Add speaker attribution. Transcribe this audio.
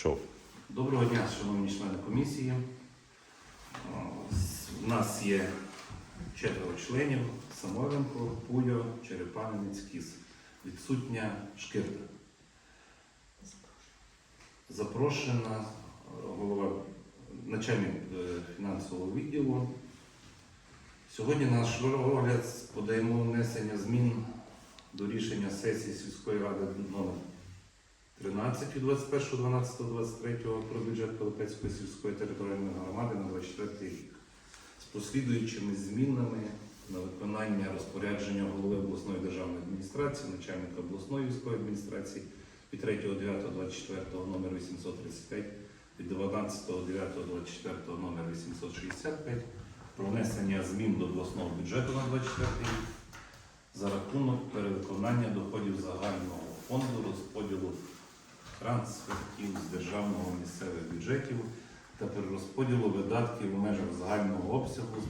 Speaker 1: Пішов.
Speaker 2: Доброго дня, шановні члени комісії. У нас є четверо членів: Самойленко, Пульо, Черепанинець, Кіс. Відсутня Шкирта. Запрошена е, голова, начальник е, фінансового відділу. Сьогодні наш розгляд подаємо внесення змін до рішення сесії сільської ради номер 13 від 21.12.23 про бюджет Пилипецької сільської територіальної громади на 24 рік. З послідуючими змінами на виконання розпорядження голови обласної державної адміністрації, начальника обласної військової адміністрації від 3.9.24 номер 835 від 12.9.24 номер 865 про внесення змін до обласного бюджету на 24 рік за рахунок перевиконання доходів загального фонду розподілу трансфертів з державного місцевих бюджетів та перерозподілу видатків у межах загального обсягу